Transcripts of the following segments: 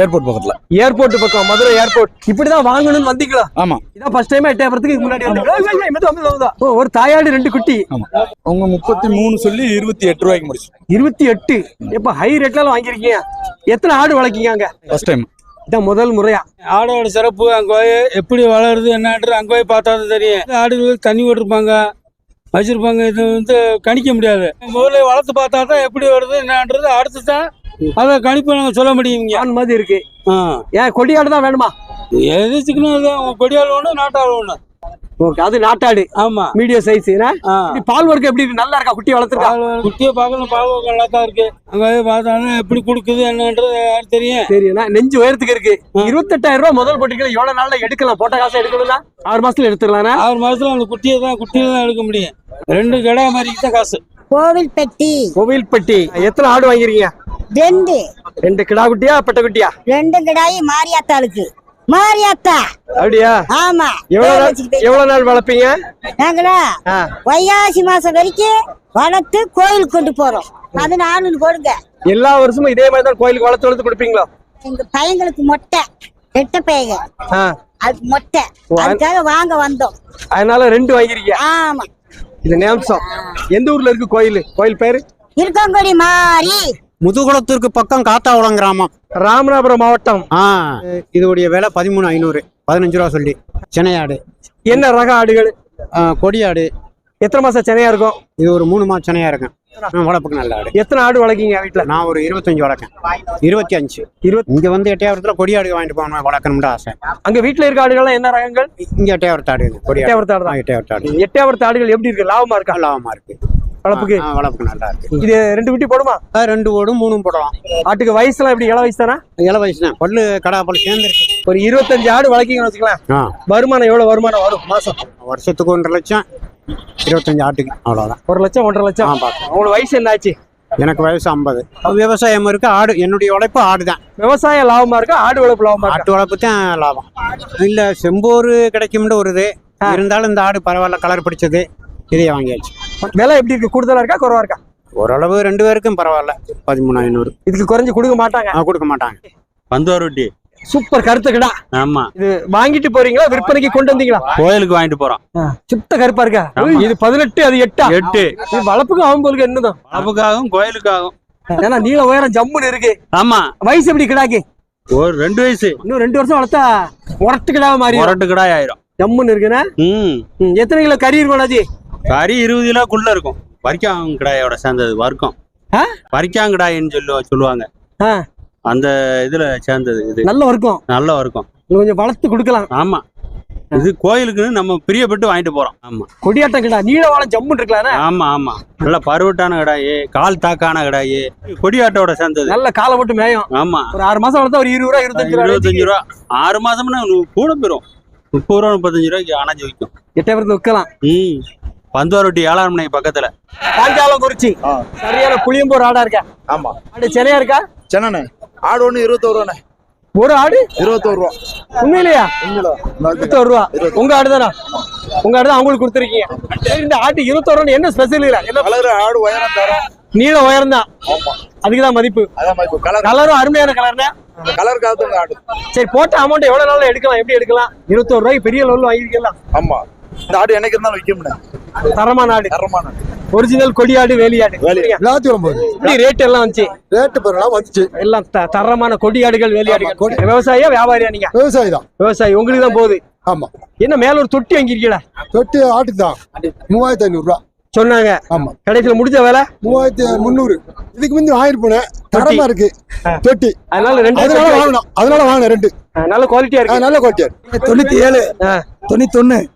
Airport பக்கத்துல. Airport பக்கம் Madurai airport இப்படிதான் வாங்கணும்னு வந்தீங்களா? ஆமா. இதான் ஃபர்ஸ்ட் டைம் முன்னாடி மெதுவா, மெதுவா. ஓ, ஒரு தாயாடு ரெண்டு குட்டி. ஆமா. அவங்க முப்பத்தி மூணு சொல்லி இருபத்தி எட்டு ரூபாய்க்கு முடிச்சு. இருபத்தி எட்டு? எப்ப ஹை ரேட்ல வாங்கிருக்கீங்க எத்தனை ஆடு வளர்க்கீங்க அங்க? ஃபர்ஸ்ட் டைம் இதான் முதல் முறையா. ஆடோட சிறப்பு. அங்கே போய் எப்படி வளருது என்னன்றது அங்கே போய் பார்த்தா தான் தெரியும் ஆடுகள் தண்ணி விட்டுருப்பாங்க வச்சிருப்பாங்க. இது வந்து கணிக்க முடியாது. முதல்ல வளர்த்து பார்த்தா தான் எப்படி வருது என்னன்றது அடுத்து தான் அதை கணிப்பு நாங்கள் சொல்ல முடியுங்க மாதிரி இருக்கு. ஏன் கொடியாடு தான் வேணுமா? எது சிக்கணும் அது கொடியால் ஒன்று நாட்டால் ஒன்று ஓகே அது நாட்டாடு. ஆமாம் மீடியம் சைஸ் பால் ஒர்க் எப்படி இருக்கு? நல்லா இருக்கா? குட்டி வளர்த்துருக்கா? குட்டியை பார்க்கணும் பால் நல்லா தான் இருக்கு. அங்கே பார்த்தாலும் எப்படி கொடுக்குது என்னன்றது தெரியும்? நான் நெஞ்சு உயரத்துக்கு இருக்கு. இருபத்தெட்டாயிரம் ரூபாய் முதல் போட்டிக்கல எவ்வளவு நாள்ல எடுக்கலாம்? போட்ட காசை எடுக்கணும்னா? ஆறு மாசத்துல எடுத்துடலாம் ஆறு மாதத்துல அந்த குட்டியை தான் குட்டியை தான் எடுக்க முடியும். ரெண்டு கடை மாதிரிக்கு தான் காசு. கோவில்பட்டி. கோவில்பட்டி. எத்தனை ஆடு வாங்கிருக்கீங்க ரெண்டு. ரெண்டு கிடா குட்டியா பெட்ட குட்டியா? ரெண்டு கிடாயி மாரியாத்தாளுக்கு. மாரியாத்தா. அப்படியா? ஆமா. எவ்வளவு நாள். எவ்வளவு நாள் வளர்ப்பீங்க? நாங்களா. வைகாசி மாசம் வரைக்கும் வளர்த்து கோயிலுக்கு கொண்டு போறோம். அது நானூறு கொடுங்க எல்லா வருஷமும் இதே மாதிரி தான் கோயிலுக்கு வளர்த்து வளர்த்து கொடுப்பீங்களா? எங்க பையங்களுக்கு மொட்டை. ரெட்ட பையங்க. அது மொட்டை. அதுக்காக வாங்க வந்தோம். அதனால ரெண்டு வாங்கிருக்கீங்க ஆமா. இது நேம்சம். எந்த ஊர்ல இருக்கு கோயில்? கோயில் பேரு? இருக்கங்கொடி மாறி. முதுகுளத்திற்கு பக்கம் காத்தாகுளம் கிராமம். ராமநாதபுரம் மாவட்டம். ஆ. இதோடைய விலை பதிமூணு ஐநூறு. பதினஞ்சு ரூபா சொல்லி. சென்னையாடு. என்ன ரக ஆடுகள்? ஆ, கொடியாடு. எத்தனை மாசம் சென்னையா இருக்கும்? இது ஒரு மூணு மாதம் சென்னையா இருக்கும். வளர்ப்புக்கு நல்ல ஆடு. எத்தனை ஆடு வளர்க்கீங்க வீட்டுல நான் ஒரு இருபத்தஞ்சு வளர்க்கேன் இருபத்தி அஞ்சு இருபத்தி இங்க வந்து எட்டையாவரத்தில் கொடியாடு வாங்கிட்டு போகணும் வளர்க்கணும்னு ஆசை. அங்க வீட்டுல இருக்க ஆடுகள்லாம் என்ன ரகங்கள்? இங்க எட்டையாவரத்து ஆடு கொடியாடு எட்டையாவரத்து ஆடு தான். எட்டையாவரத்து ஆடு. எட்டாவது ஆடுகள் எப்படி இருக்கு? லாபமா இருக்கா? லாபமா இருக்கு. வளர்ப்புக்கு? வளர்ப்புக்கு நல்லா இருக்கு. இது ரெண்டு குட்டி போடுமா? ஆ, ரெண்டு ஓடும் மூணும் போடலாம். ஆட்டுக்கு வயசுலாம் எப்படி? இள வயசு தானே? இள வயசு தான். பல்லு கடா பல்லு சேர்ந்துருக்கு ஒரு இருபத்தஞ்சு ஆடு வளர்க்கீங்கன்னு வச்சுக்கலாம் வருமானம் எவ்வளவு வருமானம் வரும்? மாசம். வருஷத்துக்கு ஒன்றரை லட்சம். இருபத்தஞ்சு ஆட்டுக்கு அவ்வளோதான் ஒரு லட்சம் ஒன்றரை லட்சம். ஆ பார்த்தேன் உங்களுக்கு வயசு என்ன ஆச்சு? எனக்கு வயசு ஐம்பது. விவசாயம் இருக்கு ஆடு என்னுடைய உழைப்பு ஆடு தான் விவசாயம் லாபமா இருக்கா ஆடு வளர்ப்பு லாபமா இருக்கா? ஆட்டு வளர்ப்பு தான் லாபம். இல்ல செம்போரு கிடைக்கும்னு வருது. இருந்தாலும் இந்த ஆடு பரவாயில்ல கலர் பிடிச்சது. இதையே வாங்கியாச்சு. விலை எப்படி இருக்கு? கூடுதலா இருக்கா குறவா இருக்கா? ஓரளவு ரெண்டு பேருக்கும் பரவாயில்ல. பதிமூணு ஐநூறு. இதுக்கு குறைஞ்சு கொடுக்க மாட்டாங்க. கொடுக்க மாட்டாங்க. பந்தோரொட்டி சூப்பர் கருத்து கிடா ஆமா. இது வாங்கிட்டு போறீங்களா விற்பனைக்கு கொண்டு வந்தீங்களா? கோயிலுக்கு வாங்கிட்டு போறோம். சுத்த கருப்பா இருக்கா. இது பதினெட்டு அது எட்டா? எட்டு. இது வளர்ப்புக்கும் ஆகும்போது என்னதான்? அளவுக்காகவும் கோயிலுக்காகும் ஏன்னா நீள உயரம் ஜம்முன்னு இருக்கு. ஆமா. வயசு எப்படி கிடாக்கு? ஒரு ரெண்டு வயசு. இன்னும் ரெண்டு வருஷம் வளர்த்தா உரட்டு கிடாவ மாதிரி முரட்டு கிடாய் ஆயிரும். ஜம்முன்னு ம், எத்தனை கிலோ கறி இருக்கும் அண்ணாச்சி? கறி இருபது கிலோக்குள்ள இருக்கும். வரிக்காங் கிடாயோட சேர்ந்தது வர்க்கம். ஆ? வரிக்காங்கிடாயின்னு சொல்லு சொல்லுவாங்க. அந்த இதுல சேர்ந்தது இது. நல்ல இருக்கும் நல்ல வர்க்கம். இன்னும் கொஞ்சம் வளர்த்து கொடுக்கலாம். ஆமா. இது கோயிலுக்குன்னு நம்ம பிரியப்பட்டு வாங்கிட்டு போறோம். ஆமா. கொடியாட்டம் கிடா நீள வாழம் ஜம்முன்னு இருக்கலாம்ண்ணா ஆமா ஆமா. நல்ல பருவட்டான கடாயி கால் தாக்கான கடாயி கொடியாட்டோட சேர்ந்தது. நல்ல காலை போட்டு மேயும். ஆமா. ஒரு ஆறு மாசம் வளர்த்தா ஒரு இருபது ரூபா இருபத்தஞ்சு ரூபா இருபத்தஞ்சு ரூபா. ஆறு மாசம்னா நூ- கூட போயிரும். முப்பது ரூபா முப்பத்தஞ்சு ரூபாய்க்கு அணைஞ்சு வைக்கும். எட்டாயிரத்து விற்கலாம். ம். பந்தோரொட்டி ஏழாம் மணி பக்கத்துல. காஞ்சாலம் குறிச்சி சரியான புளியம்போர் ஆடா இருக்கா? ஆமா. ஆடு சென்னையா இருக்கா? சென்னண்ணே. ஆடு ஒன்று இருபத்தோரு ரூபாண்ணே ஒரு ஆடு? இருபத்தோரு ரூபா. உண்மையிலையா? உண்மையில. இருபத்தோரு ரூபா. உங்க ஆடு தானா? உங்க ஆடு தான் அவங்களுக்கு கொடுத்துருக்கீங்க. சரி, இந்த ஆட்டு இருபத்தோரு ரூபா என்ன ஸ்பெஷல் என்ன கலர் ஆடு உயரம் தரம் நீள உயரம் தான். ஆமா. அதுக்கு தான் மதிப்பு. அதான் இப்போ கலர் கலரும் அருமையான கலர்னா கலர் காலத்து ஆடு. சரி போட்ட அமௌண்ட் எவ்வளவு நாள்ல எடுக்கலாம்? எப்படி எடுக்கலாம்? இருபத்தோரு ரூபாய்க்கு பெரிய லெவலில் வாங்கிருக்கலாம் ஆமா. இந்த ஆடு என்னைக்கு இருந்தாலும் விற்க முடியாது. தரமான ஆடு தரமான ஒரிஜினல் கொடியாடு வேலியாடு? எல்லாத்தையும் எப்படி ரேட் எல்லாம் வந்துச்சு. ரேட்டு பெறலாம் வந்துச்சு. எல்லாம் த- தரமான கொடியாடுகள் வேலியாடுகள். விவசாயியா வியாபாரியா நீங்க? விவசாயி தான். விவசாயி உங்களுக்கு தான் போகுது. ஆமா. என்ன மேல ஒரு தொட்டி வாங்கிருக்கீங்களா தொட்டி ஆட்டுக்கு தான். மூவாயிரத்தி ஐநூறு ரூபா. சொன்னாங்க. ஆமா. கடைசியில முடிஞ்ச வேலை? மூவாயிரத்தி முந்நூறு. இதுக்கு முந்தி ஆயிருப்பேன் தரமா இருக்கு. தொட்டி. அதனால ரெண்டு அதனால தொட்டி. வாங்கினோம். அதனால வாங்கினேன் ரெண்டு. நல்ல குவாலிட்டியா இருக்கு. நல்ல குவாலிட்டி தொண்ணூத்தி ஏழு ஆ. தொண்ணூத்தொன்னு.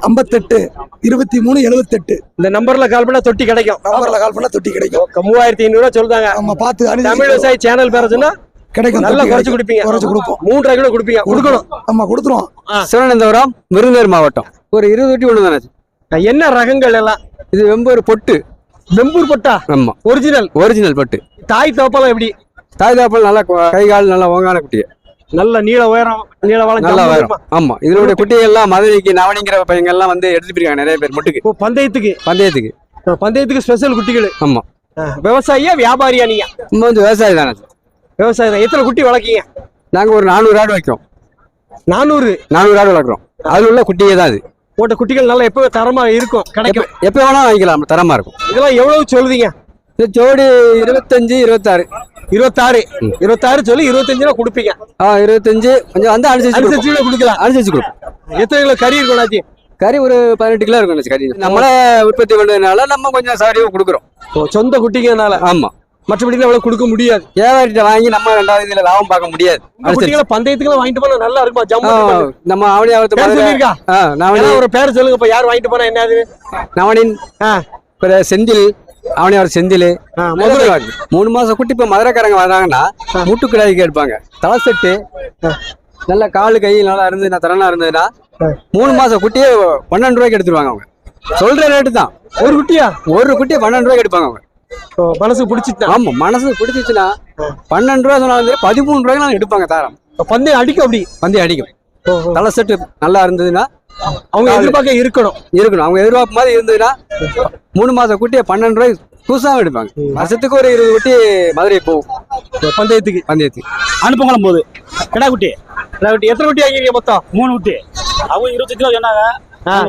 ஐம்பத்தெட்டு இருபத்தி மூணு எழுபத்தெட்டு. இந்த நம்பர்ல கால் பண்ணா தொட்டி கிடைக்கும். நம்பர்ல கால் பண்ணா தொட்டி கிடைக்கும். மூவாயிரத்தி ஐநூறு ரூபா சொல்றாங்க. நம்ம பார்த்து தமிழ் விவசாயி சேனல் பேர சொன்னா கிடைக்கும் நல்லா குறைச்சு. கொடுப்பீங்க. குறைச்சு கொடுப்போம். மூன்றரை கிலோ கொடுப்பீங்க. கொடுக்கணும். ஆமா கொடுத்துருவோம் சிவனந்தபுரம் விருந்தூர் மாவட்டம். ஒரு இருபது தொட்டி ஒன்று தானே? என்ன ரகங்கள் எல்லாம்? இது வெம்பூர் பொட்டு. வெம்பூர் பட்டா? ஆமா. ஒரிஜினல் ஒரிஜினல் பட்டு. தாய் தோப்பெல்லாம் எப்படி? தாய் தாப்பல் நல்லா கொ- கால் நல்லா ஓங்கான குட்டி நல்ல நீள உயரம் நீள வாழம் நல்லா இருக்குமா? ஆமா. இதனுடைய குட்டிகள் எல்லாம் மதுரைக்கு நவனிங்கிற பையங்க எல்லாம் வந்து எடுத்துட்டு போயிருக்காங்க நிறைய பேர் முட்டுக்கு. பந்தயத்துக்கு? பந்தயத்துக்கு. பந்தயத்துக்கு ஸ்பெஷல் குட்டிகள். ஆமா. விவசாயியா வியாபாரியா நீங்க? நம்ம வந்து விவசாயி தானே விவசாயம் தான். எத்தனை குட்டி வளர்க்கீங்க? நாங்க ஒரு நானூறு ஆடு வைக்கிறோம். நானூறு? நானூறு ஆடு வளர்க்குறோம். அதுல உள்ள குட்டியே தான் அது. போட்ட குட்டிகள் நல்லா எப்பவே தரமா இருக்கும் கிடைக்கும். எப்போ வேணாலும் வாங்கிக்கலாம். தரமா இருக்கும். இதெல்லாம் எவ்வளவு சொல்லுதீங்க? இது ஜோடி இருபத்தஞ்சு இருபத்தாறு. இருபத்தாறு. இருபத்தாறு சொல்லி இருபத்தஞ்சுல கொடுப்பீங்க. ஆ இருபத்தஞ்சு. கொஞ்சம் வந்து அனுசரிச்சு. அனுசரிச்சு கொடுக்கலாம். அனுசரிச்சு கொடுப்போம். எத்தனை கிலோ கறி இருக்கும் கறி ஒரு பதினெட்டு கிலோ இருக்கும் கறி. நம்மளே உற்பத்தி பண்ணதுனால நம்ம கொஞ்சம் சாரியாக கொடுக்குறோம். சொந்த குட்டிங்கனால? ஆமா. மற்றபடி அவ்வளவு கொடுக்க முடியாது. வியாபாரிட்ட வாங்கி நம்ம ரெண்டாவது இதுல லாபம் பார்க்க முடியாது. பந்தயத்துக்கு வாங்கிட்டு போனா நல்லா இருக்குமா? ஜம்மு நம்ம அவனியாவத்து பேர் சொல்லியிருக்கா? நவனி ஏதாவது ஒரு பேர் சொல்லுங்க இப்ப யார் வாங்கிட்டு போனா என்னது? நவனின் செந்தில் அவனியாவது செந்தில். ஆ, மதுரை. மூணு மாசம் குட்டி இப்ப மதுரைக்காரங்க வராங்கன்னா மூட்டு கிடாய்க்கு எடுப்பாங்க தலை செட்டு. நல்ல காலு கை நல்லா இருந்ததுன்னா திறனா இருந்ததுன்னா மூணு மாசம் குட்டியே பன்னெண்டு ரூபாய்க்கு எடுத்துருவாங்க அவங்க. சொல்ற ரேட்டு தான். ஒரு குட்டியா? ஒரு குட்டியை பன்னெண்டு ரூபாய்க்கு எடுப்பாங்க அவங்க. மனசு பிடிச்சிட்டா? ஆமா மனசு பிடிச்சிச்சுன்னா பன்னெண்டு ரூபா சொன்னாலும் பதிமூணு ரூபாய்க்கு எடுப்பாங்க தாரம் பந்தயம் அடிக்கும் அப்படி? வந்து அடிக்கும். தலை செட்டு நல்லா இருந்ததுன்னா அவங்க எதிர்பார்க்க இருக்கணும். இருக்கணும். அவங்க எதிர்பார்ப்பு மாதிரி இருந்ததுன்னா மூணு மாசம் குட்டியை பன்னெண்டு ரூபாய் புதுசாக எடுப்பாங்க. வருஷத்துக்கு ஒரு இருபது குட்டி மதுரை போகும். பந்தயத்துக்கு? பந்தயத்துக்கு. அனுப்பங்குளம் போகுது கிடா குட்டி? நான் குட்டி. எத்தனை குட்டி வாங்கிருக்கீங்க மொத்தம்? மூணு குட்டி. அவங்க இருபத்தஞ்சு கிலோ சொன்னாங்க.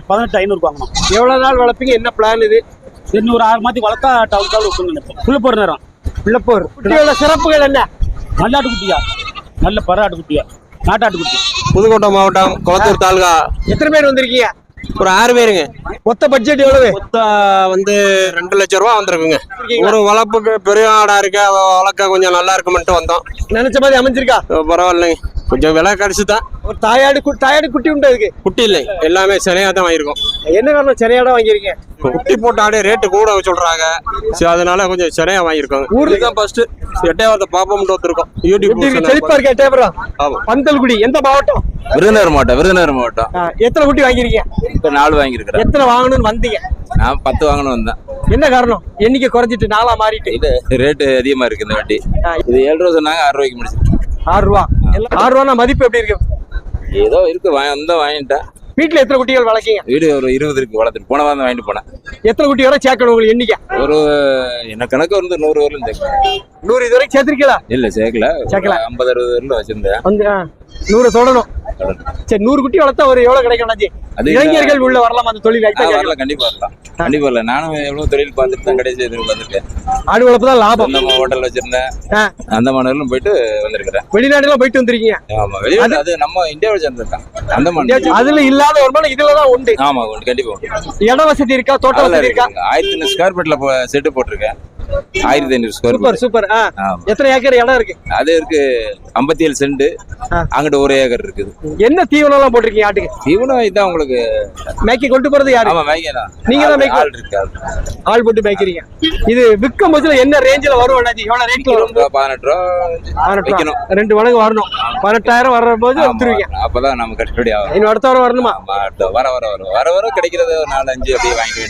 பதினெட்டு ஐநூறு வாங்கணும் எவ்வளவு நாள் வளர்ப்பீங்க? என்ன பிளான் இது? இன்னும் ஒரு ஆறு மாத்தி வளர்த்தா டவுன் டவுன் விட்டுருங்க புள்ள போற நேரம். பிள்ளைப்போர் குட்டியோட சிறப்புகள் என்ன? நல்லாட்டு குட்டியா? நல்ல பராட்டு குட்டியா? நாட்டாட்டு குட்டி. புதுக்கோட்டை மாவட்டம் குளத்தூர் தாலுகா. எத்தனை பேர் வந்திருக்கீங்க? ஒரு ஆறு பேருங்க. மொத்த பட்ஜெட் எவ்வளவு? மொத்தம் வந்து ரெண்டு லட்சம் ரூபா வந்திருக்குங்க. ஒரு வளர்ப்புக்கு பெரிய ஆடா இருக்கு வளர்க்க கொஞ்சம் நல்லா இருக்குமென்ட்டு வந்தோம். நினைச்ச மாதிரி அமைஞ்சிருக்கா? பரவாயில்லைங்க. கொஞ்சம் விலை கடிச்சு தான் ஒரு தாயாடு தாயாடு குட்டி உண்டு அதுக்கு. குட்டி இல்லை எல்லாமே சிலையா தான் வாங்கியிருக்கோம். என்ன காரணம்? சரியாடா வாங்கிருக்கீங்க குட்டி போட்ட ஆடே ரேட்டு கூட சொல்றாங்க. சரி அதனால கொஞ்சம் சிலையா வாங்கியிருக்கோம். ஊருக்கு தான் ஃபர்ஸ்ட் எட்டையாவத பாப்போம்ட்டு வந்திருக்கோம் யூடியூப் செழிப்பா இருக்கா டேபரா ஆமா. பந்தல்குடி எந்த மாவட்டம்? விருதுநகர் மாவட்டம் விருதுநகர் மாவட்டம். எத்தனை குட்டி வாங்கிருக்கீங்க இப்போ நாலு வாங்கியிருக்கிறேன். எத்தனை வாங்கணும்னு வந்தீங்க? நான் பத்து வாங்கணும் வந்தேன். என்ன காரணம்? எண்ணிக்கை குறைஞ்சிட்டு நாளா மாறிட்டு. இது ரேட்டு அதிகமா இருக்கு இந்த வாட்டி. ஆ. இது ஏழு ரூபா சொன்னாங்க ஆறு ரூபாய்க்கு முடிச்சு ஆறு ரூபா. ஆறு ரூபா மதிப்பு எப்படி இருக்கு? ஏதோ இருக்கு வந்தா வாங்கிட்டேன். வீட்டுல எத்தனை குட்டிகள் வளர்க்கீங்க? வீடு ஒரு இருபது இருக்கு வளர்த்துட்டு போன வாரம் வாங்கிட்டு போனேன். எத்தனை குட்டி வரை சேர்க்கணும் உங்களுக்கு எண்ணிக்கை? ஒரு என்ன கணக்கு வந்து நூறு வரலும் சேர்க்கல நூறு இது வரைக்கும் சேர்த்திருக்கீங்களா? இல்ல சேர்க்கல. சேர்க்கல. ஐம்பது அறுபது வரலும் வச்சிருந்தேன். நூறு தொடணும். சரி நூறு குட்டி வளர்த்தா ஒரு எவ்வளவு கிடைக்கும் இளைஞர்கள் உள்ள வரலாம் அந்த தொழில் தான். வரலாம் கண்டிப்பா வரலாம் கண்டிப்பா வரல. நானும் எவ்வளவு தொழில் பார்த்துட்டு தான் கடைசி வந்திருக்கேன் ஆடு வளர்ப்பு தான் லாபம். சொந்தமா ஹோட்டல் வச்சிருந்தேன். அந்த மாநிலம் போயிட்டு வந்திருக்கிறேன் வெளிநாடுலாம் போயிட்டு வந்திருக்கீங்க? ஆமா வெளியூர் அது நம்ம இந்தியாவை சேர்ந்திருக்கேன் அந்த மாநிலம் அதுல இல்லாத வருமானம் இதுலதான் உண்டு. ஆமா உண்டு. கண்டிப்பா உண்டு. இட வசதி இருக்கா? தோட்ட அதெல்லாம் வசதி இருக்கா? இருக்குங்க. ஆயிரத்தி ஸ்கொயர் ஃபீட்ல செட்டு போட்டிருக்கேன். ஆயிரத்தி ஐநூறு ஸ்கொயர் சூப்பர் சூப்பர் எத்தனை ஏக்கர் இடம் இருக்கு? அது இருக்கு ஐம்பத்தி ஏழு சென்ட். அங்கிட்ட ஒரு ஏக்கர் இருக்குது. என்ன தீவனம் எல்லாம் போட்டிருக்கீங்க ஆட்டுக்கு? தீவனம் இதான் உங்களுக்கு. மேய்க்க கொண்டு போறது யாரு? ஆமா மேய்க்கலாம் நீங்க தான் மேய்க்கணும். ஆள் இருக்கு ஆள் போட்டு மேய்க்கிறீங்க. இது விற்கும் போதுல என்ன ரேஞ்சில வரும் அண்ணாச்சி எவ்வளவு ரேட்ல வரும்? பதினெட்டு ரூபா. பதினெட்டு ரூபா. ரெண்டு மடங்கு வரணும். பதினெட்டாயிரம் வர்ற போது ஆமா, வித்துருவீங்க. அப்பதான் நம்ம கட்டுப்படி ஆகும். இன்னும் அடுத்த வாரம் வரணுமா? வர வர வர. வர வர கிடைக்கிறது ஒரு நாலு அஞ்சு அப்படியே வாங்கி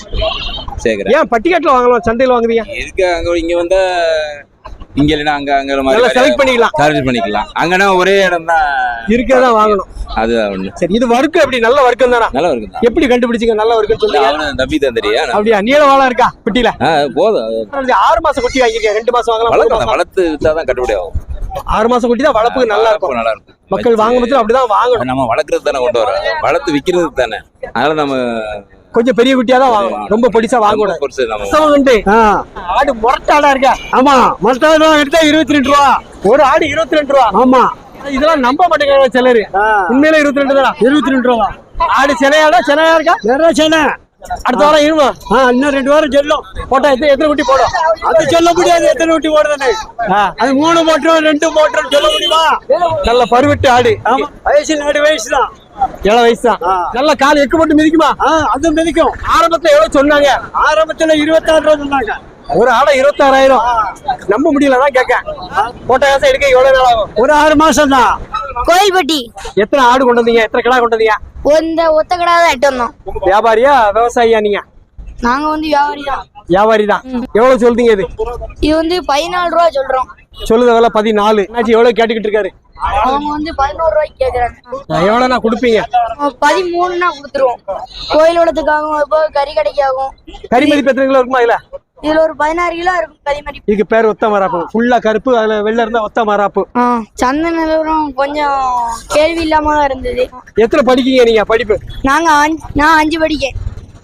சேர்க்கிறேன் ஏன் பட்டிக்காட்டுல வாங்கலாம் சந்தையில வாங்குறீங்க? இருக்கு அங்க இங்க வந்தா இங்க இல்லைன்னா அங்க அங்க நல்லா செலக்ட் பண்ணிக்கலாம். செலக்ட் பண்ணிக்கலாம். அங்கன்னா ஒரே இடம் தான் இருக்கதான் வாங்கணும். அதுதான் ஒண்ணு. சரி இது வர்க்கம் எப்படி? நல்ல வர்க்கம் தானா நல்லா இருக்கு எப்படி கண்டுபிடிச்சீங்க நல்ல வர்க்கம் சொல்லுங்க. அவனு தம்பி தந்தரியா அப்படியா? நீள வாழம் இருக்கா குட்டியில போதும். அது ஆறு மாசம் குட்டி வாங்கிருக்கேன் ரெண்டு மாசம் வாங்கலாம். வளர்க்கலாம். வளர்த்து வித்தாதான் கட்டுப்படி ஆகும். ஆறு மாசம் குட்டி தான் வளர்ப்புக்கு நல்லா இருக்கும். நல்லா இருக்கும். மக்கள் வாங்கும் போது அப்படிதான் வாங்கணும். நம்ம வளர்க்கறது தானே கொண்டு வரோம். வளர்த்து விக்கிறது தானே. அதனால நம்ம கொஞ்சம் பெரிய குட்டியா தான் வாங்கணும். ரொம்ப பொடிசா வாங்க கூடாது பொறுத்து நம்ம ரசமகண்டு. ஆடு முரட்டாடா இருக்கா? ஆமா மொத்தம் எடுத்தா இருபத்தி ரெண்டு ரூபா. ஒரு ஆடு இருபத்தி ரெண்டு ரூபா. ஆமா. இதெல்லாம் நம்ப மாட்டேங்கிறாங்க சிலரு. உண்மையில இருபத்தி ரெண்டு தானா? இருபத்தி ரெண்டு ரூபா. ஆடு சென்னையாடா சென்னையா இருக்கா? வேற சேனை. அடுத்த வாரம் இருமா? இன்னும் ரெண்டு வாரம் சொல்லும். போட்டா எத்தனை எத்தனை குட்டி போடும்? அது சொல்ல முடியாது எத்தனை ஓடுதுன்னு ஆ, அது மூணு மோட்டரும் ரெண்டு மோட்டரும் சொல்ல முடியுமா? நல்ல பருவட்டு ஆடு. ஆமா. வயசு நாடு வயசு தான். ஏழை வயசு? தான் நல்ல கால் எக்கு போட்டு மிதிக்குமா? அது மிதிக்கும். ஆரம்பத்துல எவ்வளவு சொன்னாங்க? ஆரம்பத்துல இருபத்தாறு ரூபா சொன்னாங்க. ஒரு ஆடை இருபத்தாறாயிரம். நம்ப முடியல தான் கேட்க போட்ட காசை எடுக்க எவ்வளவு நாள் ஆகும்? ஒரு ஆறு மாசம் தான். கோயில்பட்டி எத்தனை ஆடு கொண்டு வந்தீங்க? எத்தனை கிடா கொண்டு வந்தீங்க? இந்த ஒத்த கடை தான் எட்டு வந்தோம். வியாபாரியா விவசாயியா நீங்க? நாங்க வந்து வியாபாரி தான். வியாபாரி தான். எவ்வளவு சொல்றீங்க இது? இது வந்து பதினாலு ரூபா சொல்றோம். சொல்லுத விலை பதினாலு. என்னாச்சு எவ்வளவு கேட்டுக்கிட்டு இருக்காரு? அவங்க வந்து பதினோரு ரூபாய்க்கு கேக்குறாங்க. நான் எவ்வளவு நான் கொடுப்பீங்க பதிமூணுனா கொடுத்துருவோம். கோயில் வளத்துக்காகும் இப்போ கறி கடைக்காகும் கறி மதிப்பு எத்தனை கிலோ இருக்குமா இதுல? ஒரு பதினாறு கிலோ இருக்கும் கதிமரி இதுக்கு பேர் ஒத்த மராப்பு. ஃபுல்லா கருப்பு அதுல வெள்ளை இருந்தா ஒத்த மராப்பு. சந்தை நிலவரம் கொஞ்சம் கேள்வி இல்லாம இருந்தது. எத்தனை படிக்கீங்க நீங்க படிப்பு? நாங்க அஞ்சு- நான் அஞ்சு படிக்கேன்.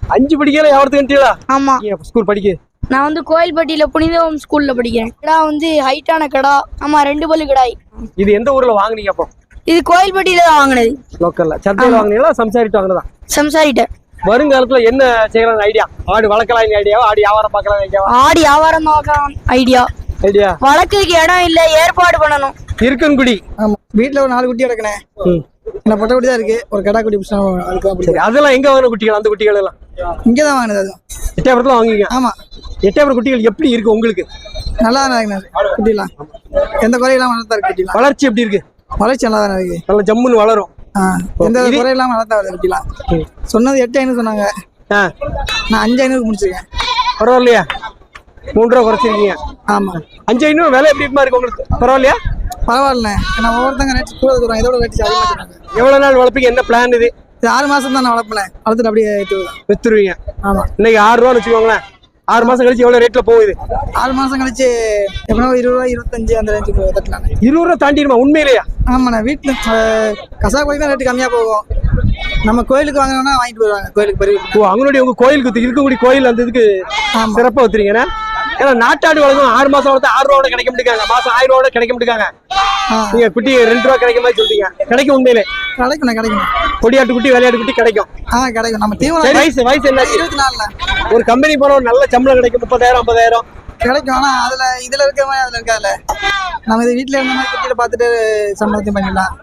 அஞ்சு படிக்கல எவ்வளவு ஆமா. ஸ்கூல் படிக்க. நான் வந்து கோயில்பட்டியில புனிதவம் ஸ்கூல்ல படிக்கிறேன். கடா வந்து ஹைட்டான கடா. ஆமா ரெண்டு பல்லு கடாய். இது எந்த ஊர்ல வாங்குனீங்க அப்போ? இது கோயில்பட்டியில தான் வாங்கினது. லோக்கல்ல சந்தையில வாங்குனீங்களா? சம்சாரிட்டு வாங்கினதா? சம்சாரிட்ட வருங்காலத்துல என்ன செய்யலாம் ஐடியா ஆடு வளர்க்கலாம் ஐடியாவா ஆடு வியாபாரம் பார்க்கலாம் ஐடியாவா ஆடி வியாபாரம் தான் ஐடியா ஐடியா வழக்குக்கு இடம் இல்ல ஏற்பாடு பண்ணணும். இருக்கன்குடி ஆமா. வீட்டுல ஒரு நாலு குட்டி கிடக்குனே என்ன பொட்டை குட்டி தான் இருக்கு. ஒரு கடா குட்டி அதெல்லாம் எங்க வாங்கின குட்டிகள் அந்த குட்டிகள் எல்லாம்? இங்கே தான் வாங்கினது அது எட்டாயிரத்துல வாங்குவீங்க? ஆமா. எட்டாயிரம் குட்டிகள் எப்படி இருக்கு உங்களுக்கு? நல்லா தான் வாங்கினது குட்டிலாம். எந்த குறையெல்லாம் வளர்த்தா இருக்கு குட்டிலாம்? வளர்ச்சி எப்படி இருக்கு? வளர்ச்சி நல்லா தானே இருக்கு. நல்ல ஜம்முன்னு வளரும். எந்த குறையெல்லாம் வளர்த்தா வருது குட்டிலாம் சொன்னது எட்டு ஐநூறு சொன்னாங்க. நான் அஞ்சு ஐநூறு முடிச்சிருக்கேன். பரவாயில்லையா. மூணு ரூபா குறைச்சிருக்கீங்க. ஆமா. அஞ்சு ஐநூறு விலை எப்படி இருக்கு உங்களுக்கு? பரவாயில்லையா? பரவாயில்ல நான் ஒவ்வொருத்தங்க ரேட் கூட இதோட ரேட் அதிகமாக எவ்வளவு நாள் வளர்ப்பீங்க? என்ன பிளான் இது? இது ஆறு மாசம் தான் நான் வளர்ப்பேன் வளர்த்துட்டு அப்படியே ஏற்றி விடுவேன். வித்துருவீங்க. ஆமா. இன்னைக்கு ஆறு ரூபான்னு வச்சுக்கோங்களேன். ஆறு மாசம் கழிச்சு எவ்வளவு ரேட்ல போகுது? ஆறு மாசம் கழிச்சு எப்படின்னா இருபது ரூபா இருபத்தஞ்சு அந்த ரேஞ்சுக்கு தட்டலாம் இருபது ரூபா தாண்டிடுமா? உண்மையிலேயா? ஆமாண்ணா வீட்டில் கசா கோயில் தான் ரேட்டு கம்மியாக போகும். நம்ம கோயிலுக்கு வாங்கினோம்னா வாங்கிட்டு போயிடுவாங்க கோயிலுக்கு பெரிய. ஓ அவங்களுடைய உங்க கோயிலுக்கு இருக்கக்கூடிய கோயில் அந்த இதுக்கு ஆமா. சிறப்பா வத்துறீங்கன்னா ஏன்னா நாட்டாடு வளர்க்கும் ஆறு மாசம் வளர்த்தா ஆறு ரூபா கிடைக்க முடியாங்க மாசம் ஆயிரம் ரூபா கிடைக்க முடியாங்க நீங்க குட்டி ரெண்டு ரூபா கிடைக்க மாதிரி சொல்றீங்க. கிடைக்கும் உண்மையிலே. கிடைக்குண்ணா கிடைக்கும் கொடியாட்டு குட்டி விளையாட்டு குட்டி கிடைக்கும். ஆ கிடைக்கும். நம்ம சரி, தீவனம் வயசு வயசு என்ன? இருபத்தி நாலுல ஒரு கம்பெனி போன ஒரு நல்ல சம்பளம் கிடைக்கும். முப்பதாயிரம் ஐம்பதாயிரம். கிடைக்கும். ஆனால் அதில் இதில் இருக்க மாதிரி அதில் இருக்காதுல்ல. நம்ம இது வீட்டில் இருந்த மாதிரி குட்டியில் பார்த்துட்டு சம்பளத்தையும் பண்ணிடலாம்.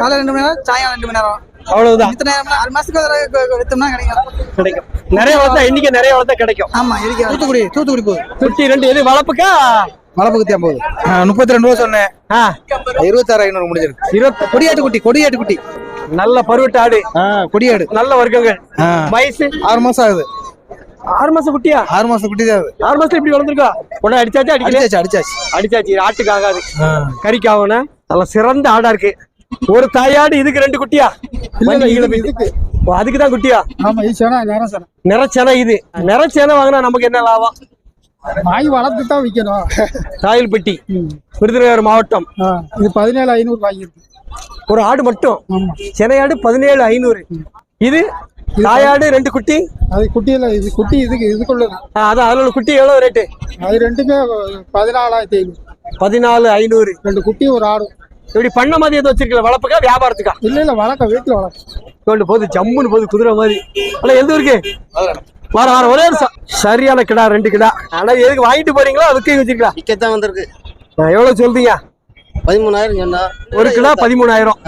காலை ரெண்டு மணி நேரம் சாயங்காலம் ரெண்டு மணி நேரம். அவ்வளவுதான். ஆறு மாதத்துக்கு ஒரு தடவை கொ- வித்தோம்னா கிடைக்கும். கிடைக்கும். நிறைய வளர்த்தா எண்ணிக்கை நிறைய வளர்த்தா கிடைக்கும். ஆமாம் இருக்கு தூத்துக்குடி தூத்துக்குடி போகுது. குட்டி ரெண்டு எது வளர்ப்புக்கா? மலப்புக்கு போகுது. முப்பத்தி ரெண்டு ரூபா சொன்னேன். இருபத்தாறு ஐநூறு முடிஞ்சிருக்கு. இருபத்தி கொடியாட்டு குட்டி கொடியாட்டு குட்டி. நல்ல பருவட்டு ஆடு. கொடியாடு. நல்ல வர்க்கங்கள். வயசு? ஆறு மாசம் ஆகுது. ஆறு மாசம் குட்டியா? ஆறு மாசம் குட்டி தான் ஆறு மாசத்துல இப்படி வளர்ந்துருக்கா? உடனே அடிச்சாச்சா அடிச்சாச்சு அடிச்சாச்சு. அடிச்சாச்சு ஆட்டுக்கு ஆகாது. கறிக்கு ஆகணும். நல்ல சிறந்த ஆடா இருக்கு. ஒரு தாயாடு இதுக்கு ரெண்டு குட்டியா? அதுக்கு தான் குட்டியா? நிறச்சனை இது. நிறச்சனை வாங்கினா நமக்கு என்ன லாபம்? வாங்கி வளர்த்து தான் விற்கணும் ராயல்பட்டி விருதுநகர் மாவட்டம். இது பதினேழு ஐநூறு வாங்கியிருக்கு. ஒரு ஆடு மட்டும்? சென்னையாடு பதினேழு ஐநூறு. இது தாயாடு ரெண்டு குட்டி? அது குட்டியில் இது குட்டி இதுக்கு இதுக்குள்ளது. அதான் அதுல குட்டி எவ்வளவு ரேட்டு அது ரெண்டுமே பதினாலாயிரத்தி ஐநூறு. பதினாலு ஐநூறு. ரெண்டு குட்டி ஒரு ஆடு. இப்படி பண்ண மாதிரி எதுவும் வச்சிருக்கல வளர்ப்புக்கா வியாபாரத்துக்கா? இல்லை இல்லை வளர்க்க வீட்டில் வளர்க்க. கொண்டு போகுது ஜம்முன்னு போகுது குதிரை மாதிரி. அல்ல எந்த ஊருக்கு? வர வர ஒரே சரியான கிடா ரெண்டு கிடா. ஆனா எதுக்கு வாங்கிட்டு போறீங்களோ? அதுக்கு வச்சிருக்கலாம் விற்கத்தான் வந்திருக்கு. எவ்வளவு சொல்றீங்க? பதிமூணாயிரம் சொன்னா. ஒரு கிலோ பதிமூணாயிரம்.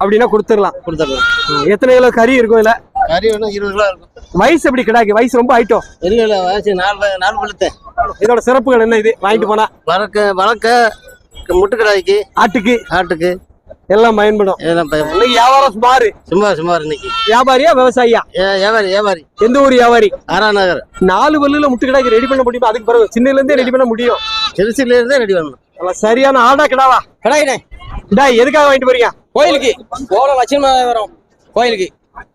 அப்படின்னா கொடுத்துடலாம். கொடுத்துடலாம். எத்தனை கிலோ கறி இருக்கும் இல்ல கறி வேணும் இருபது கிலோ இருக்கும். வயசு எப்படி கிடாக்கு வயசு ரொம்ப ஆயிட்டோம். இல்லை இல்லை வயசு நாலு நாலு பழுத்தேன். இதோட சிறப்புகள் என்ன இது? வாங்கிட்டு போனா? வளர்க்க வளர்க்க முட்டுக்கடாய்க்கு ஆட்டுக்கு ஆட்டுக்கு. எல்லாம் பயன்படும். இதெல்லாம் ப- இன்னைக்கு வியாபாரம் சுமாரு. சும்மா சும்மா இன்னைக்கு. வியாபாரியா விவசாயியா? ஏ- வியாபாரி வியாபாரி. எந்த ஊர் வியாபாரி? ஆரா நகர். நாலு பல்லுல முட்டு கிடாக்கு ரெடி பண்ண முடியுமா? அதுக்கு பிறகு சின்னல இருந்தே ரெடி பண்ண முடியும். திருச்சியில இருந்தே ரெடி பண்ணணும். நல்ல சரியான ஆடா கிடாவா? கடாயினே டா எதுக்காக வாங்கிட்டு போறீங்க? கோயிலுக்கு. போன லட்சுமி வரும். கோயிலுக்கு.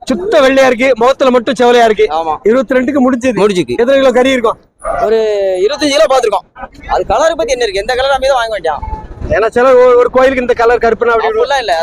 சுத்த வெள்ளையா இருக்கு முகத்துல மட்டும் செவலையா இருக்கு. ஆமா. இருபத்தி ரெண்டுக்கு முடிஞ்சது. முடிச்சுக்கு எத்தனை கிலோ கறி இருக்கும்? ஒரு இருபத்தஞ்சு கிலோ பார்த்துருக்கோம். அது கலரை பத்தி என்ன இருக்கு? எந்த கலர் நம்ம வாங்க வேண்டாம் ஏன்னா சில ஒரு- கோயிலுக்கு இந்த கலர் கருப்புனா அப்படி இல்ல.